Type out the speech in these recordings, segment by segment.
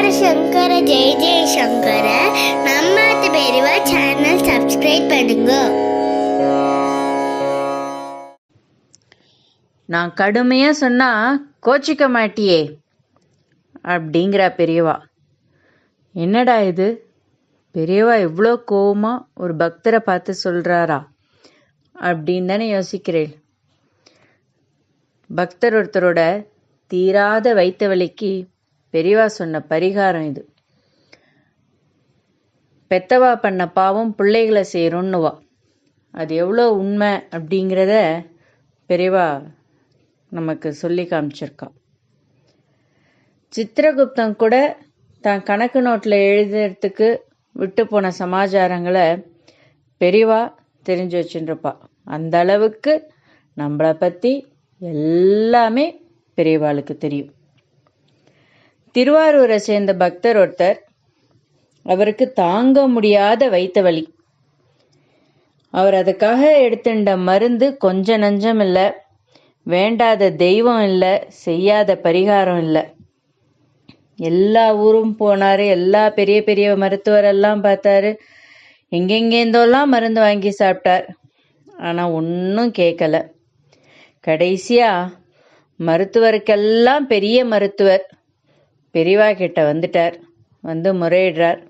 சங்கர சங்கர ஜெய ஜெய சங்கர நம்ம பெரியவா channel subscribe பண்ணுங்க நான் கடுமையாக சொன்னால் கோச்சிக்க மாட்டியே அப்படிங்கிறா பெரியவா என்னடா இது பெரியவா இவ்வளோ கோவமா ஒரு பக்தரை பார்த்து சொல்கிறாரா அப்படின்னு தானே யோசிக்கிறேன் பக்தர் ஒருத்தரோட தீராத வைத்த வலிக்கு பெரியவா சொன்ன பரிகாரம் இது. பெத்தவா பண்ண பாவம் பிள்ளைகளை செய்கிறோன்னுவா அது எவ்வளோ உண்மை அப்படிங்கிறத பெரியவா நமக்கு சொல்லி காமிச்சிருக்கா. சித்திரகுப்தன் கூட தான் கணக்கு நோட்டில் எழுதுறதுக்கு விட்டு போன சமாச்சாரங்களை பெரியவா தெரிஞ்சு வச்சுருப்பா. அந்த அளவுக்கு நம்மளை பற்றி எல்லாமே பெரியவாளுக்கு தெரியும். திருவாரூரை சேர்ந்த பக்தர் ஒருத்தர் அவருக்கு தாங்க முடியாத வைத்த வழி அவர் அதுக்காக எடுத்துட்ட மருந்து கொஞ்ச நஞ்சம் இல்லை வேண்டாத தெய்வம் இல்லை செய்யாத பரிகாரம் இல்லை. எல்லா ஊரும் போனார் எல்லா பெரிய பெரிய மருத்துவரெல்லாம் பார்த்தாரு. எங்கெங்கேருந்தோலாம் மருந்து வாங்கி சாப்பிட்டார். ஆனால் ஒன்றும் கேட்கல கடைசியாக மருத்துவருக்கெல்லாம் பெரிய மருத்துவர் பெரியவா கிட்ட வந்துட்டார் வந்து முறையிடுறார்.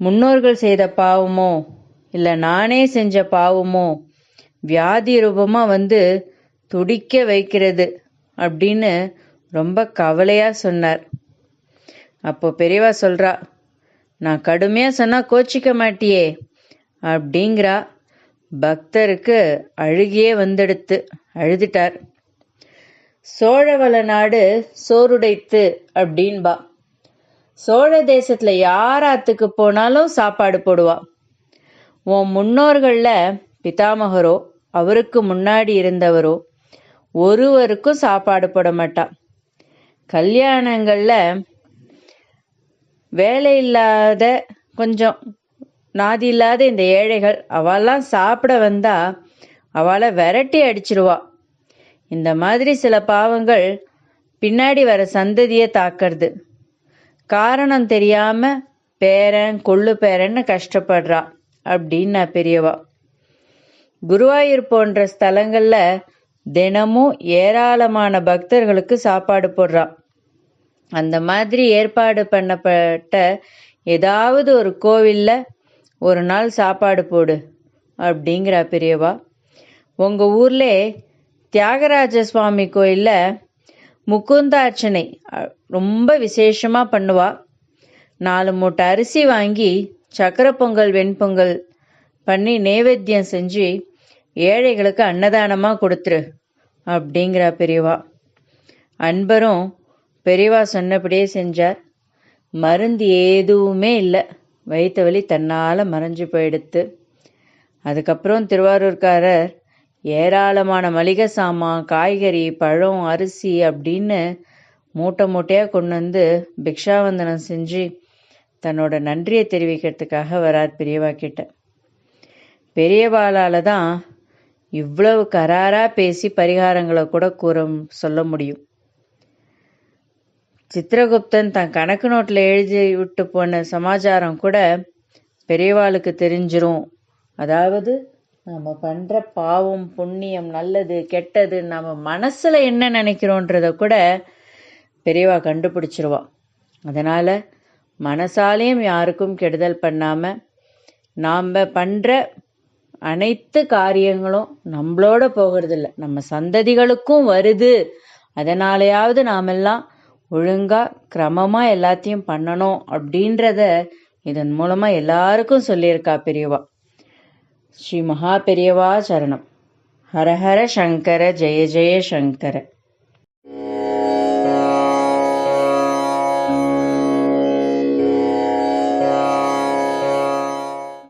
முன்னோர்கள் செய்த பாவமோ இல்லை நானே செஞ்ச பாவமோ வியாதி ரூபமாக வந்து துடிக்க வைக்கிறது அப்படின்னு ரொம்ப கவலையாக சொன்னார். அப்போ பெரியவா சொல்கிறா நான் கடுமையாக சொன்னால் கோச்சிக்க மாட்டியே அப்படிங்கிறா. பக்தருக்கு அழுகியே வந்தெடுத்து அழுதுட்டார். சோழவள நாடு சோறுடைத்து அப்படின்பா. சோழ தேசத்துல யாராத்துக்கு போனாலும் சாப்பாடு போடுவா. உன் முன்னோர்கள்ல பிதாமகரோ அவருக்கு முன்னாடி இருந்தவரோ ஒருவருக்கும் சாப்பாடு போட மாட்டா. கல்யாணங்கள்ல வேலை இல்லாத கொஞ்சம் நாதி இல்லாத இந்த ஏழைகள் அவெல்லாம் சாப்பிட வந்தா அவளை விரட்டி அடிச்சிருவா. இந்த மாதிரி சில பாவங்கள் பின்னாடி வர சந்ததியை தாக்கிறது. காரணம் தெரியாம பேரன் கொள்ளு பேரன்னு கஷ்டப்படுறா அப்படின்னு பெரியவா. குருவாயூர் போன்ற ஸ்தலங்கள்ல தினமும் ஏராளமான பக்தர்களுக்கு சாப்பாடு போடுறான் அந்த மாதிரி ஏற்பாடு பண்ணப்பட்ட ஏதாவது ஒரு கோவில்ல ஒரு நாள் சாப்பாடு போடு அப்படிங்கிறா பெரியவா. உங்க ஊர்ல தியாகராஜ சுவாமி கோயிலில் முக்குந்தார்ச்சனை ரொம்ப விசேஷமாக பண்ணுவா. நாலு மூட்டை அரிசி வாங்கி சக்கரை பொங்கல் வெண்பொங்கல் பண்ணி நைவேத்தியம் செஞ்சு ஏழைகளுக்கு அன்னதானமாக கொடுத்துரு அப்படிங்கிறா பெரியவா. அன்பரும் பெரியவா சொன்னபடியே செஞ்சார். மருந்து எதுவுமே இல்லை. வயிற்று வலி தன்னால் மறைஞ்சு போயிடுத்து. அதுக்கப்புறம் திருவாரூர்காரர் ஏராளமான மளிகை சாமான் காய்கறி பழம் அரிசி அப்படின்னு மூட்டை மூட்டையாக கொண்டு வந்து பிக்ஷாவந்தனம் செஞ்சு தன்னோட நன்றியை தெரிவிக்கிறதுக்காக வரார் பெரியவா கிட்ட. பெரியவாளால் தான் இவ்வளவு கராராக பேசி பரிகாரங்களை கூட கூற சொல்ல முடியும். சித்திரகுப்தன் தன் கணக்கு நோட்டில் எழுதி விட்டு போன சமாச்சாரம் கூட பெரியவாளுக்கு தெரிஞ்சிரும். அதாவது நம்ம பண்ணுற பாவம் புண்ணியம் நல்லது கெட்டது நம்ம மனசில் என்ன நினைக்கிறோன்றத கூட பெரியவா கண்டுபிடிச்சிருவா. அதனால் மனசாலையும் யாருக்கும் கெடுதல் பண்ணாமல் நாம் பண்ணுற அனைத்து காரியங்களும் நம்மளோட போகிறதில்ல. நம்ம சந்ததிகளுக்கும் வருது. அதனாலையாவது நாமெல்லாம் ஒழுங்காக கிரமமாக எல்லாத்தையும் பண்ணணும் அப்படின்றத இதன் மூலமாக எல்லாருக்கும் சொல்லியிருக்கா பெரியவா. ஸ்ரீ மகா பெரியவா சரணம். ஹரஹர சங்கர ஜெய ஜெய சங்கர.